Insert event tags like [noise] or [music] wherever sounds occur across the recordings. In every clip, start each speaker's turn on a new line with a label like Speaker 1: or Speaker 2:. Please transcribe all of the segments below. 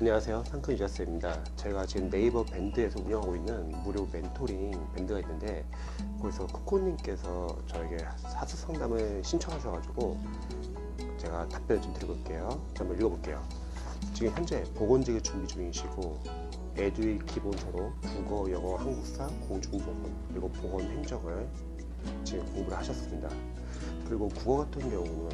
Speaker 1: 안녕하세요. 상큰 유자스입니다. 제가 지금 네이버 밴드에서 운영하고 있는 무료 멘토링 밴드가 있는데 거기서 코코님께서 저에게 사수 상담을 신청하셔가지고 제가 답변을 좀 드려볼게요. 한번 읽어볼게요. 지금 현재 보건직을 준비 중이시고 에듀윌 기본서로 국어, 영어, 한국사, 공중보건 그리고 보건 행정을 지금 공부를 하셨습니다. 그리고 국어 같은 경우는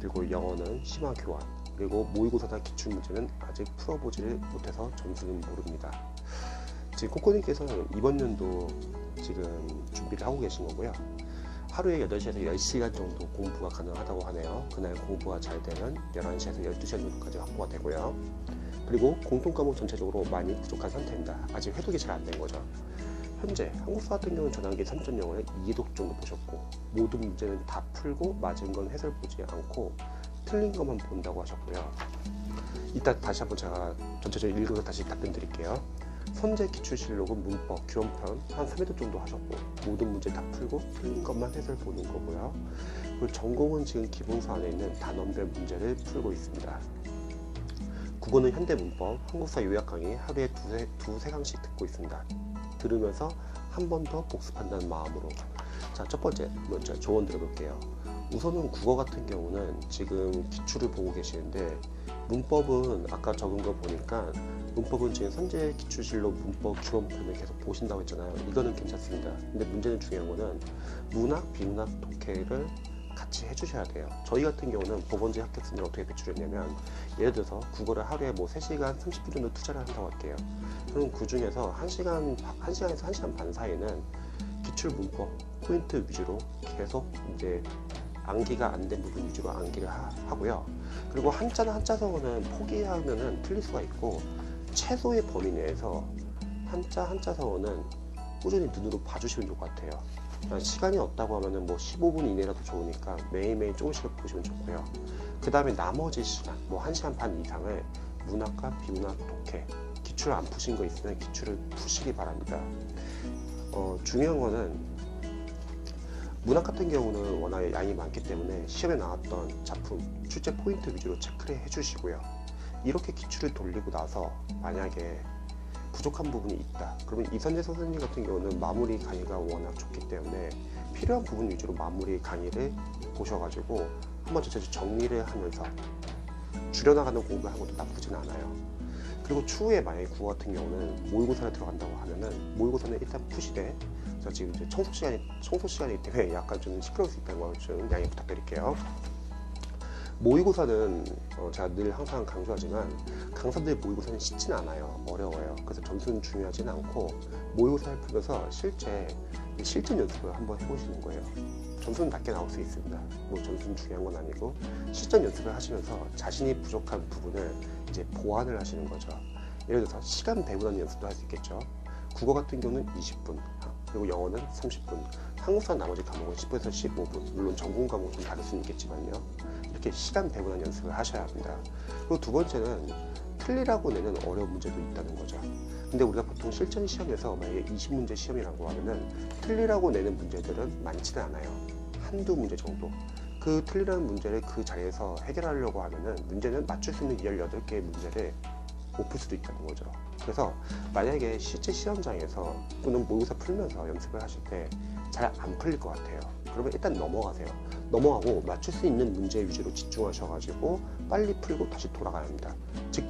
Speaker 1: 그리고 영어는 심화 교환 그리고 모의고사나 기출문제는 아직 풀어보지를 못해서 점수는 모릅니다. 지금 코코님께서는 이번 연도 지금 준비를 하고 계신 거고요. 하루에 8시에서 10시간 정도 공부가 가능하다고 하네요. 그날 공부가 잘 되면 11시에서 12시간 정도까지 확보가 되고요. 그리고 공통 과목 전체적으로 많이 부족한 상태입니다. 아직 회독이 잘 안 된 거죠. 현재 한국사 같은 경우는 전환기 3.0을 2독 정도 보셨고 모든 문제는 다 풀고 맞은 건 해설 보지 않고 틀린 것만 본다고 하셨고요. 이따 다시 한번 제가 전체적으로 읽어서 다시 답변 드릴게요. 선제 기출실록은 문법, 교원편 한 3회도 정도 하셨고 모든 문제 다 풀고 틀린 것만 해설 보는 거고요. 그리고 전공은 지금 기본서 안에 있는 단원별 문제를 풀고 있습니다. 국어는 현대문법, 한국사 요약 강의 하루에 두세, 두세 강씩 듣고 있습니다. 들으면서 한 번 더 복습한다는 마음으로 자, 첫 번째 먼저 조언 들어볼게요. 우선은 국어 같은 경우는 지금 기출을 보고 계시는데 문법은 아까 적은 거 보니까 문법은 지금 선제 기출실로 문법 기본편을 계속 보신다고 했잖아요. 이거는 괜찮습니다. 근데 문제는 중요한 거는 문학, 비문학, 독해를 같이 해주셔야 돼요. 저희 같은 경우는 법원제 합격생을 어떻게 배출했냐면 예를 들어서 국어를 하루에 뭐 3시간 30분 정도 투자를 한다고 할게요. 그럼 그 중에서 1시간, 1시간에서 1시간 반 사이는 기출 문법 포인트 위주로 계속 이제 암기가 안 된 부분 위주로 암기를 하, 고요 그리고 한자나 한자성어는 포기하면은 틀릴 수가 있고 최소의 범위 내에서 한자 한자성어는 꾸준히 눈으로 봐주시면 좋을 것 같아요. 시간이 없다고 하면은 뭐 15분 이내라도 좋으니까 매일매일 조금씩 보시면 좋고요. 그 다음에 나머지 시간, 뭐 1시간 반 이상을 문학과 비문학, 독해, 기출 안 푸신 거 있으면 기출을 푸시기 바랍니다. 어, 중요한 거는 문학 같은 경우는 워낙 양이 많기 때문에 시험에 나왔던 작품 출제 포인트 위주로 체크를 해주시고요. 이렇게 기출을 돌리고 나서 만약에 부족한 부분이 있다. 그러면 이선재 선생님 같은 경우는 마무리 강의가 워낙 좋기 때문에 필요한 부분 위주로 마무리 강의를 보셔가지고 한번 전체적으로 정리를 하면서 줄여나가는 공부를 하는 것도 나쁘진 않아요. 그리고 추후에 만약에 국어 같은 경우는 모의고사를 들어간다고 하면은 모의고사는 일단 푸시되 저 지금 이제 청소 시간이 청소 시간이기 때문에 약간 좀 시끄러울 수 있다는 걸좀 양해 부탁드릴게요. 모의고사는 어 제가 늘 항상 강조하지만 강사들 모의고사는 쉽진 않아요. 어려워요. 그래서 점수는 중요하진 않고 모의고사를 풀면서 실제 실전 연습을 한번 해보시는 거예요. 점수는 낮게 나올 수 있습니다. 뭐 점수는 중요한 건 아니고 실전 연습을 하시면서 자신이 부족한 부분을 이제 보완을 하시는 거죠. 예를 들어서 시간 배분하는 연습도 할 수 있겠죠. 국어 같은 경우는 20분, 그리고 영어는 30분, 한국사 나머지 과목은 10분에서 15분. 물론 전공 과목은 좀 다를 수는 있겠지만요. 이렇게 시간 배분한 연습을 하셔야 합니다. 그리고 두 번째는 틀리라고 내는 어려운 문제도 있다는 거죠. 근데 우리가 보통 실전 시험에서 만약에 20문제 시험이라고 하면은 틀리라고 내는 문제들은 많지는 않아요. 한두 문제 정도. 그 틀리라는 문제를 그 자리에서 해결하려고 하면은 문제는 맞출 수 있는 18개의 문제를 못 풀 수도 있다는 거죠. 그래서 만약에 실제 시험장에서 또는 모의고사 풀면서 연습을 하실 때 잘 안 풀릴 것 같아요. 그러면 일단 넘어가세요. 넘어가고 맞출 수 있는 문제 위주로 집중하셔가지고 빨리 풀고 다시 돌아가야 합니다. 즉,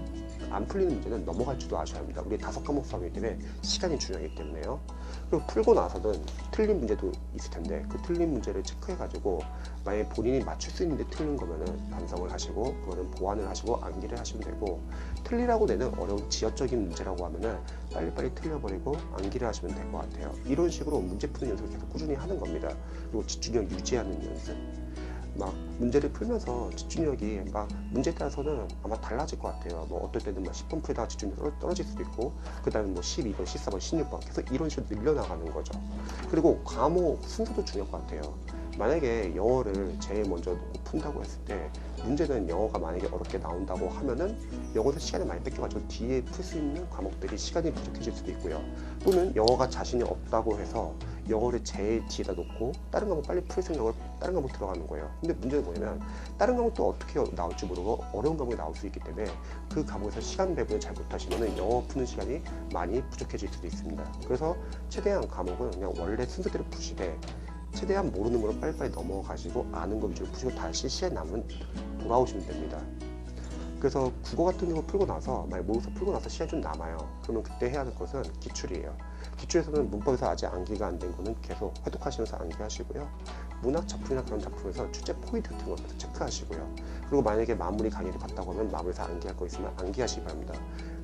Speaker 1: 안 풀리는 문제는 넘어갈 줄도 아셔야 합니다. 우리 다섯 과목 수업이기 때문에 시간이 중요하기 때문에요. 그리고 풀고 나서는 틀린 문제도 있을 텐데 그 틀린 문제를 체크해가지고 만약에 본인이 맞출 수 있는데 틀린 거면은 반성을 하시고 그거는 보완을 하시고 암기를 하시면 되고 틀리라고 내는 어려운 지역적인 문제라고 하면은 빨리빨리 틀려버리고 암기를 하시면 될 것 같아요. 이런 식으로 문제 푸는 연습을 계속 꾸준히 하는 겁니다. 그리고 집중력 유지하는 연습. 막 문제를 풀면서 집중력이 막 문제에 따라서는 아마 달라질 것 같아요. 뭐 어떨 때는 막 10분 풀다가 집중력이 떨어질 수도 있고 그 다음에 뭐 12번, 14번, 16번 계속 이런 식으로 늘려나가는 거죠. 그리고 과목 순서도 중요할 것 같아요. 만약에 영어를 제일 먼저 푼다고 했을 때 문제는 영어가 만약에 어렵게 나온다고 하면은 영어에서 시간을 많이 뺏겨가지고 뒤에 풀 수 있는 과목들이 시간이 부족해질 수도 있고요. 또는 영어가 자신이 없다고 해서 영어를 제일 뒤에다 놓고 다른 과목 빨리 풀 생각을 다른 과목 들어가는 거예요. 근데 문제는 뭐냐면 다른 과목도 어떻게 나올지 모르고 어려운 과목이 나올 수 있기 때문에 그 과목에서 시간 배분을 잘 못하시면 영어 푸는 시간이 많이 부족해질 수도 있습니다. 그래서 최대한 과목은 그냥 원래 순서대로 푸시되 최대한 모르는 거로 빨리빨리 넘어가시고 아는 거 위주로 푸시고 다시 시간 남으면 돌아오시면 됩니다. 그래서 국어 같은 경우 풀고 나서 만약 모의고사 풀고 나서 시간이 좀 남아요. 그러면 그때 해야 할 것은 기출이에요. 기출에서는 문법에서 아직 암기가 안 된 거는 계속 회독하시면서 암기하시고요. 문학 작품이나 그런 작품에서 출제 포인트 같은 거 체크하시고요. 그리고 만약에 마무리 강의를 봤다고 하면 마무리에서 암기할 거 있으면 암기하시기 바랍니다.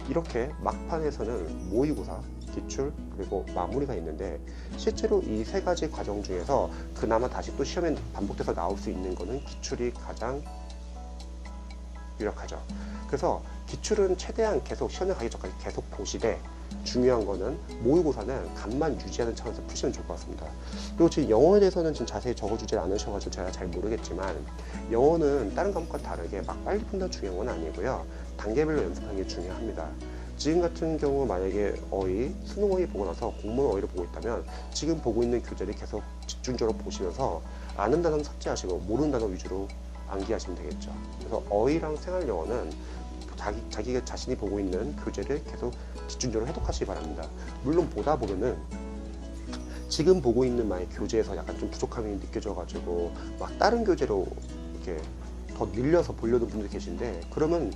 Speaker 1: 이렇게 막판에서는 모의고사, 기출, 그리고 마무리가 있는데 실제로 이 세 가지 과정 중에서 그나마 다시 또 시험에 반복돼서 나올 수 있는 거는 기출이 가장 유력하죠. 그래서 기출은 최대한 계속 시험에 가기 전까지 계속 보시되 중요한 거는 모의고사는 간만 유지하는 차원에서 푸시면 좋을 것 같습니다. 그리고 지금 영어에 대해서는 지금 자세히 적어주질 않으셔가지고 제가 잘 모르겠지만 영어는 다른 과목과 다르게 막 빨리 푼다 중요한 건 아니고요. 단계별로 연습하는 게 중요합니다. 지금 같은 경우 만약에 어휘, 수능 어휘 보고 나서 공무원 어휘를 보고 있다면 지금 보고 있는 교재를 계속 집중적으로 보시면서 아는 단어는 삭제하시고 모르는 단어 위주로 암기하시면 되겠죠. 그래서 어휘랑 생활 영어는 자기, 자기가 자신이 보고 있는 교재를 계속 집중적으로 해독하시기 바랍니다. 물론 보다 보면은 지금 보고 있는 만약 교재에서 약간 좀 부족함이 느껴져가지고 막 다른 교재로 이렇게 더 늘려서 보려는 분들 계신데 그러면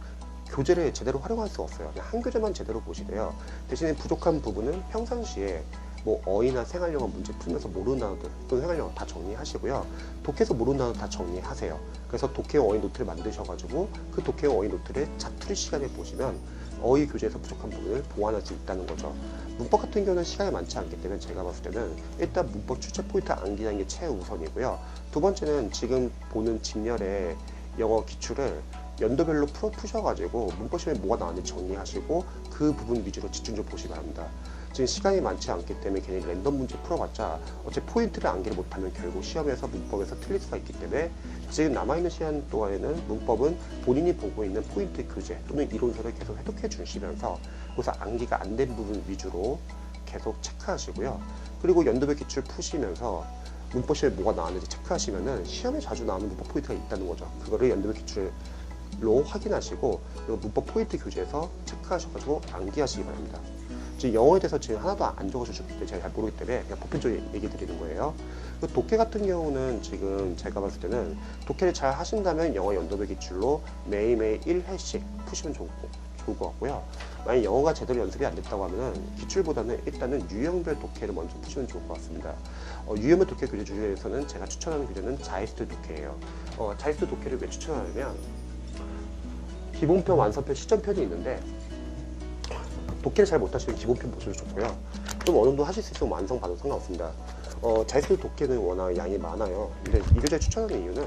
Speaker 1: 교재를 제대로 활용할 수 없어요. 그냥 한 교재만 제대로 보시되요. 대신에 부족한 부분은 평상시에 뭐 어휘나 생활영어 문제 풀면서 모르는 단어들 또는 생활영어 다 정리하시고요. 독해에서 모르는 단어 다 정리하세요. 그래서 독해형 어휘 노트를 만드셔가지고 그 독해형 어휘 노트를 자투리 시간에 보시면 어휘 교재에서 부족한 부분을 보완할 수 있다는 거죠. 문법 같은 경우는 시간이 많지 않기 때문에 제가 봤을 때는 일단 문법 출제 포인트 암기하는 게 최우선이고요. 두 번째는 지금 보는 직렬의 영어 기출을 연도별로 풀어 푸셔가지고 문법 시험에 뭐가 나왔는지 정리하시고 그 부분 위주로 집중 좀 보시기 바랍니다. 지금 시간이 많지 않기 때문에 괜히 랜덤 문제 풀어봤자 어차피 포인트를 암기를 못하면 결국 시험에서 문법에서 틀릴 수가 있기 때문에 지금 남아있는 시간 동안에는 문법은 본인이 보고 있는 포인트 교재 또는 이론서를 계속 해독해 주시면서 거기서 암기가 안 된 부분 위주로 계속 체크하시고요. 그리고 연도별 기출 푸시면서 문법 시험에 뭐가 나왔는지 체크하시면은 시험에 자주 나오는 문법 포인트가 있다는 거죠. 그거를 연도별 기출로 확인하시고 그리고 문법 포인트 교재에서 체크하셔가지고 암기하시기 바랍니다. 지금 영어에 대해서 지금 하나도 안 적어주셨기 때문에 제가 잘 모르기 때문에 그냥 보편적으로 얘기 드리는 거예요. 그 독해 같은 경우는 지금 제가 봤을 때는 독해를 잘 하신다면 영어 연도별 기출로 매일매일 1회씩 푸시면 좋고, 좋을 것 같고요. 만약 영어가 제대로 연습이 안 됐다고 하면은 기출보다는 일단은 유형별 독해를 먼저 푸시면 좋을 것 같습니다. 어, 유형별 독해 교재 중에서는 제가 추천하는 교재는 자이스트 독해예요. 어, 자이스트 독해를 왜 추천하냐면 기본편, 완성편, 시점편이 있는데 독해를 잘 못하시면 기본편 보셔도 좋고요. 좀 어느 정도 하실 수 있으면 완성 봐도 상관없습니다. 어, 자이스 독해는 워낙 양이 많아요. 근데 이 교재 추천하는 이유는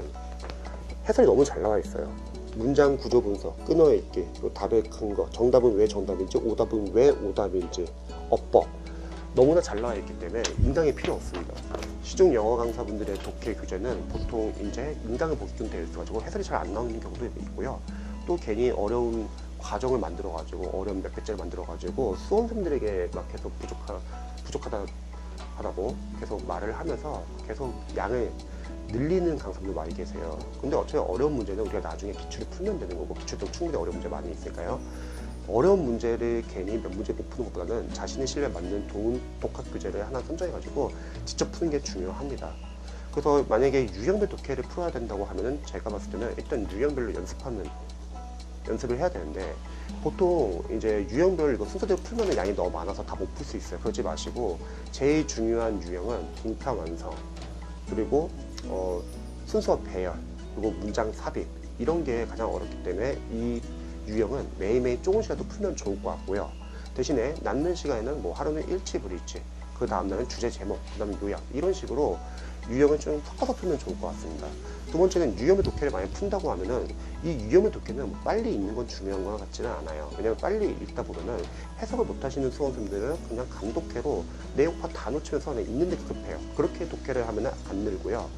Speaker 1: 해설이 너무 잘 나와 있어요. 문장 구조 분석, 끊어읽기, 답의 근거, 정답은 왜 정답인지, 오답은 왜 오답인지, 어법 너무나 잘 나와 있기 때문에 인강이 필요 없습니다. 시중 영어 강사분들의 독해 교재는 보통 이제 인강을 보기좀 되어 있어가지고 해설이 잘 안 나오는 경우도 있고요. 또 괜히 어려운 과정을 만들어 가지고 어려운 몇 개째를 만들어 가지고 수험생들에게 막 계속 부족하 부족하다 하다고 계속 말을 하면서 계속 양을 늘리는 강사분들 많이 계세요. 근데 어차피 어려운 문제는 우리가 나중에 기출을 풀면 되는 거고 기출도 충분히 어려운 문제 많이 있으니까요. 어려운 문제를 괜히 몇 문제 못 푸는 것보다는 자신의 실력에 맞는 좋은 독학 교재를 하나 선정해가지고 직접 푸는 게 중요합니다. 그래서 만약에 유형별 독해를 풀어야 된다고 하면은 제가 봤을 때는 일단 유형별로 연습하는 연습을 해야 되는데 보통 이제 유형별 이거 순서대로 풀면 양이 너무 많아서 다 못 풀 수 있어요. 그러지 마시고 제일 중요한 유형은 빈타 완성 그리고 어, 순서 배열 그리고 문장 삽입 이런 게 가장 어렵기 때문에 이 유형은 매일매일 조금 씩이라도 풀면 좋을 것 같고요. 대신에 남는 시간에는 뭐 하루는 일치 불일치 그 다음날은 주제 제목 그 다음에 요약 이런 식으로 유형을 좀 섞어서 풀면 좋을 것 같습니다. 두 번째는 유형의 독해를 많이 푼다고 하면은 이 유형의 독해는 뭐 빨리 읽는 건 중요한 것 같지는 않아요. 왜냐면 빨리 읽다 보면은 해석을 못 하시는 수험생들은 그냥 감독해로 내용파 다 놓치면서 그냥 읽는데 급해요. 그렇게 독해를 하면은 안 늘고요.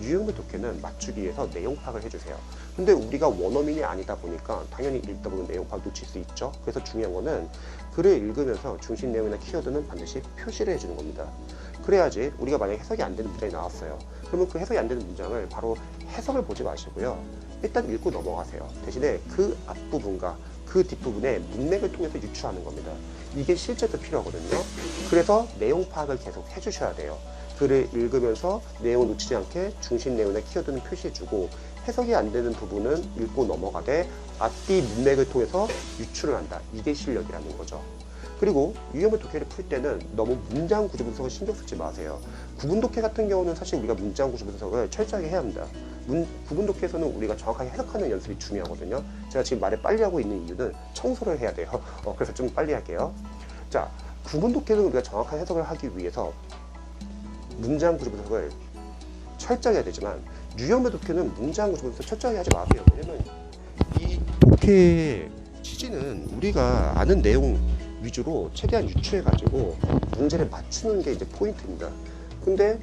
Speaker 1: 유형의 독해는 맞추기 위해서 내용 파악을 해주세요. 근데 우리가 원어민이 아니다 보니까 당연히 읽다 보면 내용 파악 놓칠 수 있죠. 그래서 중요한 거는 글을 읽으면서 중심 내용이나 키워드는 반드시 표시를 해주는 겁니다. 그래야지 우리가 만약에 해석이 안 되는 문장이 나왔어요. 그러면 그 해석이 안 되는 문장을 바로 해석을 보지 마시고요. 일단 읽고 넘어가세요. 대신에 그 앞부분과 그 뒷부분에 문맥을 통해서 유추하는 겁니다. 이게 실제로 필요하거든요. 그래서 내용 파악을 계속 해주셔야 돼요. 글을 읽으면서 내용을 놓치지 않게 중심 내용이나 키워드는 표시해주고 해석이 안 되는 부분은 읽고 넘어가되 앞뒤 문맥을 통해서 유추를 한다. 이게 실력이라는 거죠. 그리고 유형의 독해를 풀 때는 너무 문장 구조 분석을 신경 쓰지 마세요. 구분 독해 같은 경우는 사실 우리가 문장 구조 분석을 철저하게 해야 합니다. 문, 구분 독해에서는 우리가 정확하게 해석하는 연습이 중요하거든요. 제가 지금 말을 빨리 하고 있는 이유는 청소를 해야 돼요. [laughs] 어, 그래서 좀 빨리 할게요. 자, 구분 독해는 우리가 정확한 해석을 하기 위해서 문장 구조 분석을 철저히 해야 되지만 유형의 독해는 문장 구조 분석 철저히 하지 마세요. 왜냐면 이 독해의 취지는 우리가 아는 내용 위주로 최대한 유추해가지고 문제를 맞추는 게 이제 포인트입니다. 근데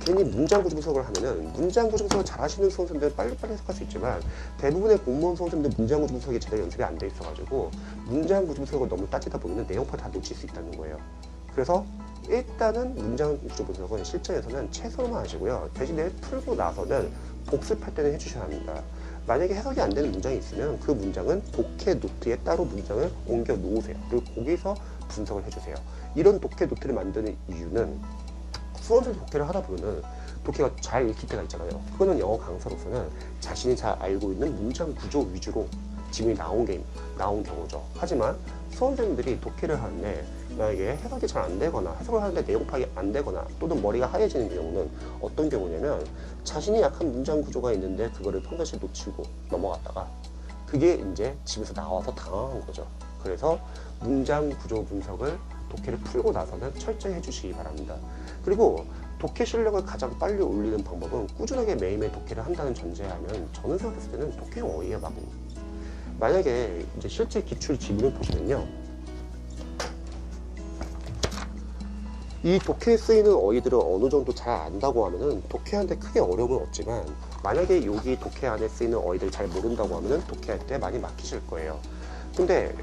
Speaker 1: 괜히 문장 구조 분석을 하면은 문장 구조 분석을 잘 하시는 수험생들은 빨리빨리 해석할 수 있지만 대부분의 공무원 수험생들 문장 구조 분석이 제대로 연습이 안 돼 있어가지고 문장 구조 분석을 너무 따지다 보면 내용파 다 놓칠 수 있다는 거예요. 그래서 일단은 문장 구조 분석은 실전에서는 최소로만 하시고요. 대신에 풀고 나서는 복습할 때는 해주셔야 합니다. 만약에 해석이 안 되는 문장이 있으면 그 문장은 독해 노트에 따로 문장을 옮겨 놓으세요. 그리고 거기서 분석을 해주세요. 이런 독해 노트를 만드는 이유는 수험생 독해를 하다 보면은 독해가 잘 읽힐 때가 있잖아요. 그거는 영어 강사로서는 자신이 잘 알고 있는 문장 구조 위주로 지문이 나온 게 나온 경우죠. 하지만 수험생들이 독해를 하는데 만약에 해석이 잘 안 되거나 해석을 하는데 내용 파악이 안 되거나 또는 머리가 하얘지는 경우는 어떤 경우냐면 자신이 약한 문장 구조가 있는데 그거를 평상시에 놓치고 넘어갔다가 그게 이제 집에서 나와서 당황한 거죠. 그래서 문장 구조 분석을 독해를 풀고 나서는 철저히 해주시기 바랍니다. 그리고 독해 실력을 가장 빨리 올리는 방법은 꾸준하게 매일매일 독해를 한다는 전제하면 저는 생각했을 때는 독해 어휘의 막입니다. 만약에 이제 실제 기출 지문을 보시면요. 이 독해에 쓰이는 어휘들을 어느 정도 잘 안다고 하면은 독해하는데 크게 어려움은 없지만 만약에 여기 독해 안에 쓰이는 어휘들 잘 모른다고 하면은 독해할 때 많이 막히실 거예요. 근데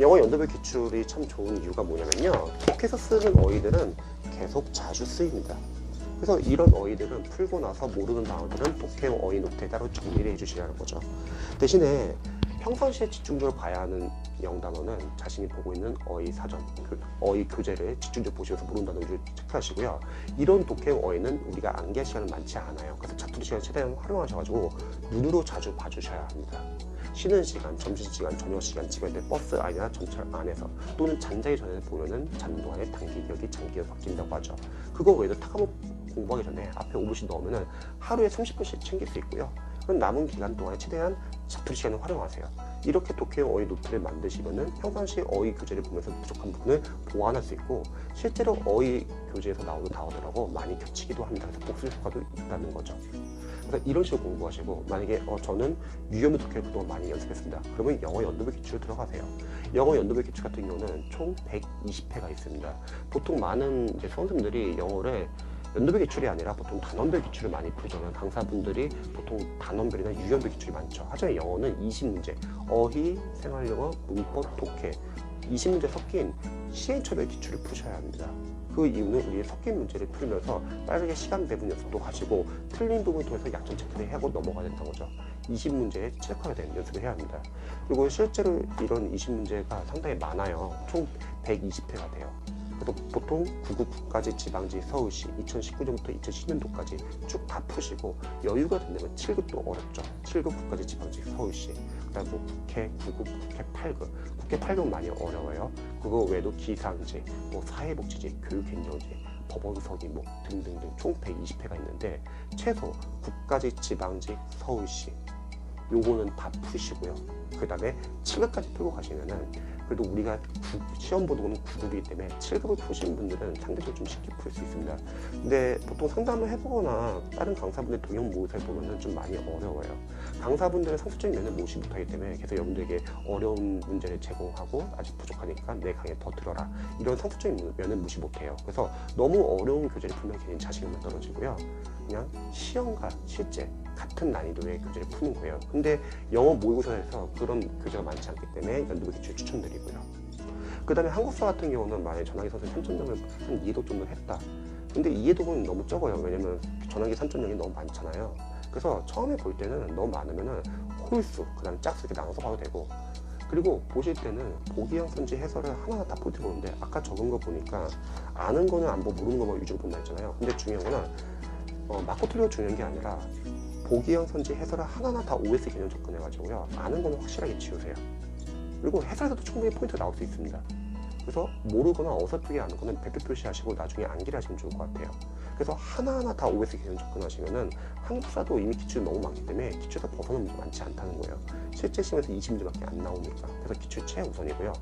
Speaker 1: 영어 연도별 기출이 참 좋은 이유가 뭐냐면요. 독해에서 쓰는 어휘들은 계속 자주 쓰입니다. 그래서 이런 어휘들은 풀고 나서 모르는 단어들은 독해 어휘 노트에 따로 정리를 해주시라는 거죠. 대신에 평상시에 집중적으로 봐야 하는 영단어는 자신이 보고 있는 어휘 사전, 그 어휘 교재를 집중적으로 보시면서 단어 위주로 체크하시고요. 이런 독해 어휘는 우리가 암기할 시간은 많지 않아요. 그래서 자투리 시간 최대한 활용하셔가지고 눈으로 자주 봐주셔야 합니다. 쉬는 시간, 점심시간, 저녁시간, 집에 때 버스 아니라 전철 안에서 또는 잠자기 전에 보면은 자는 동안에 단기 기억이 장기로 바뀐다고 하죠. 그거 외에도 타과목 공부하기 전에 앞에 5분씩 넣으면은 하루에 30분씩 챙길 수 있고요. 그럼 남은 기간 동안에 최대한 자투리 시간을 활용하세요. 이렇게 독해형 어휘 노트를 만드시면은 평상시 어휘 교재를 보면서 부족한 부분을 보완할 수 있고 실제로 어휘 교재에서 나오는 단어들하고 많이 겹치기도 합니다. 그래서 복수 효과도 있다는 거죠. 그래서 이런 식으로 공부하시고 만약에 어, 저는 유형의 독해를 그동안 많이 연습했습니다. 그러면 영어 연도별 기출로 들어가세요. 영어 연도별 기출 같은 경우는 총 120회가 있습니다. 보통 많은 이제 수험생들이 영어를 연도별 기출이 아니라 보통 단원별 기출을 많이 풀잖아요. 강사분들이 보통 단원별이나 유형별 기출이 많죠. 하지만 영어는 20문제, 어휘, 생활영어, 문법, 독해 20문제 섞인 시행처별 기출을 푸셔야 합니다. 그 이유는 우리 섞인 문제를 풀면서 빠르게 시간 배분 연습도 하시고 틀린 부분을 통해서 약점 체크를 하고 넘어가야 된다는 거죠. 20문제에 최적화가 되는 연습을 해야 합니다. 그리고 실제로 이런 20문제가 상당히 많아요. 총 120회가 돼요. 보통 9급까지 지방지 서울시 2019년부터 2010년도까지 쭉 다 푸시고 여유가 된다면 7급도 어렵죠. 7급 국까지 지방지 서울시 그 다음 뭐 국회 9급, 국회 8급, 국회 8급 많이 어려워요. 그거 외에도 기상지, 뭐 사회복지지, 교육행정지, 법원 서기목 등등등 총 120회가 있는데 최소 국까지 지방지 서울시 요거는 다 푸시고요. 그 다음에 7급까지 풀고 가시면은 그래도 우리가 구- 시험 보는 거는 9급이기 때문에 7급을 푸신 분들은 상대적으로 좀 쉽게 풀 수 있습니다. 근데 보통 상담을 해보거나 다른 강사분들 동영 모의사를 보면은 좀 많이 어려워요. 강사분들은 상습적인 면을 모시 못하기 때문에 계속 여러분들에게 어려운 문제를 제공하고 아직 부족하니까 내 강의 더 들어라 이런 상습적인 면을 무시 못해요. 그래서 너무 어려운 교재를 풀면 괜히 자신감이 떨어지고요. 그냥 시험과 실제 같은 난이도의 교재를 푸는 거예요. 근데 영어 모의고사에서 그런 교재가 많지 않기 때문에 연도부 기출 추천드리고요. 그 다음에 한국사 같은 경우는 만약에 전화기 선생 3,000점을 한 2도 정도 했다. 근데 이해도는 너무 적어요. 왜냐면 전환기 3.0이 너무 많잖아요. 그래서 처음에 볼 때는 너무 많으면은 홀수, 그 다음에 짝수 이렇게 나눠서 봐도 되고 그리고 보실 때는 보기형 선지 해설을 하나하나 다 포인트 보는데 아까 적은 거 보니까 아는 거는 안 보고 모르는 거만 위주로 본다 했잖아요. 근데 중요한 거는 어, 맞고 틀려 중요한 게 아니라 보기형 선지 해설을 하나하나 다 OS 개념 접근해가지고요. 아는 거는 확실하게 지우세요. 그리고 해설에서도 충분히 포인트가 나올 수 있습니다. 그래서 모르거나 어설프게 아는 거는 백표 표시하시고 나중에 암기를 하시면 좋을 것 같아요. 그래서 하나하나 다 OS 개념 접근하시면은 한국사도 이미 기출이 너무 많기 때문에 기출에서 벗어나는 많지 않다는 거예요. 실제 시험에서 20문제밖에 안 나오니까. 그래서 기출 최우선이고요.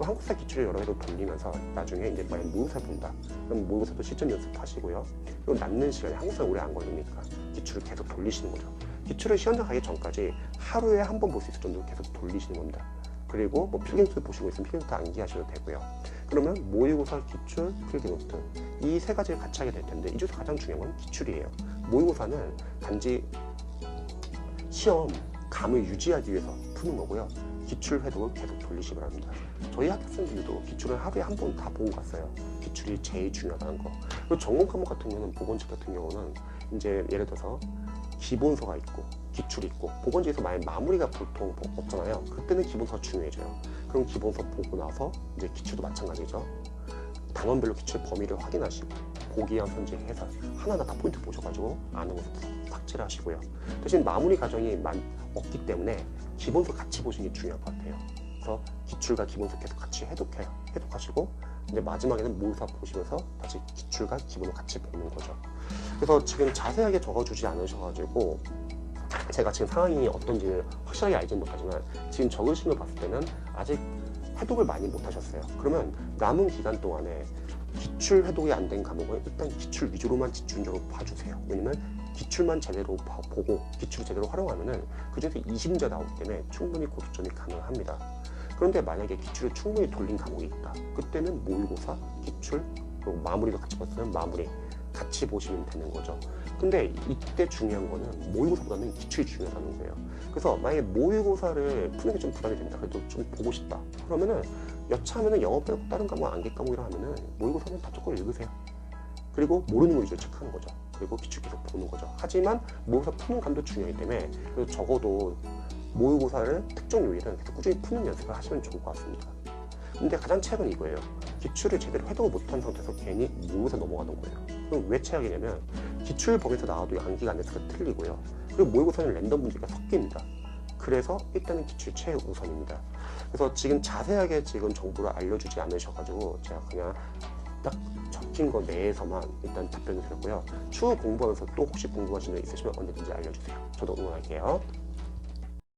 Speaker 1: 한국사 기출을 여러 개로 돌리면서 나중에 이제 만약 모의고사 본다. 그럼 모의고사도 실전 연습하시고요. 그리고 남는 시간에 한국사 오래 안 걸리니까 기출을 계속 돌리시는 거죠. 기출을 시험장 가기 전까지 하루에 한 번 볼 수 있을 정도로 계속 돌리시는 겁니다. 그리고 뭐 필기노트 보시고 있으면 필기노트 암기하셔도 되고요. 그러면 모의고사, 기출, 필기노트 이 세 가지를 같이 하게 될 텐데 이 중에서 가장 중요한 건 기출이에요. 모의고사는 단지 시험 감을 유지하기 위해서 푸는 거고요. 기출 회독을 계속 돌리시기 바랍니다. 저희 학생들도 기출을 하루에 한 번 다 보고 갔어요. 기출이 제일 중요하다는 거. 그리고 전공 과목 같은 경우는 보건직 같은 경우는 이제 예를 들어서 기본서가 있고 기출이 있고 보건지에서 만약 마무리가 보통 없잖아요. 그때는 기본서가 중요해져요. 그럼 기본서 보고 나서 이제 기출도 마찬가지죠. 단원별로 기출 범위를 확인하시고 보기형 선지 해설 하나하나 다 포인트 보셔가지고 아는 것을 삭제를 하시고요. 대신 마무리 과정이 많, 없기 때문에 기본서 같이 보시는 게 중요할 것 같아요. 그래서 기출과 기본서 계속 같이 해독해요. 해독하시고 이제 마지막에는 모의사 보시면서 다시 기출과 기본을 같이 보는 거죠. 그래서 지금 자세하게 적어주지 않으셔가지고 제가 지금 상황이 어떤지 확실하게 알지는 못하지만 지금 적으신 걸 봤을 때는 아직 해독을 많이 못하셨어요. 그러면 남은 기간 동안에 기출 해독이 안 된 과목은 일단 기출 위주로만 집중적으로 봐주세요. 왜냐면 기출만 제대로 봐- 보고 기출을 제대로 활용하면은 그중에서 20문제 나오기 때문에 충분히 고득점이 가능합니다. 그런데 만약에 기출을 충분히 돌린 과목이 있다. 그때는 모의고사, 기출, 그리고 마무리도 같이 봤으면 마무리 같이 보시면 되는 거죠. 근데 이때 중요한 거는 모의고사보다는 기출이 중요하다는 거예요. 그래서 만약에 모의고사를 푸는 게 좀 부담이 됩니다. 그래도 좀 보고 싶다. 그러면은 여차하면은 영어 빼고 다른 과목 암기 과목이라 하면은 모의고사는 다 조금 읽으세요. 그리고 모르는 거 위주로 체크하는 거죠. 그리고 기출 계속 보는 거죠. 하지만 모의고사 푸는 감도 중요하기 때문에 그래도 적어도 모의고사를 특정 요일은 계속 꾸준히 푸는 연습을 하시면 좋을 것 같습니다. 근데 가장 최악은 이거예요. 기출을 제대로 해독을 못한 상태에서 괜히 모의고사 넘어가는 거예요. 그럼 왜 최악이냐면 기출 범위에서 나와도 암기가 안 돼서 틀리고요. 그리고 모의고사는 랜덤 문제가 섞입니다. 그래서 일단은 기출 최우선입니다. 그래서 지금 자세하게 지금 정보를 알려주지 않으셔가지고 제가 그냥 딱 적힌 거 내에서만 일단 답변을 드렸고요. 추후 공부하면서 또 혹시 궁금하신 점 있으시면 언제든지 알려주세요. 저도 응원할게요.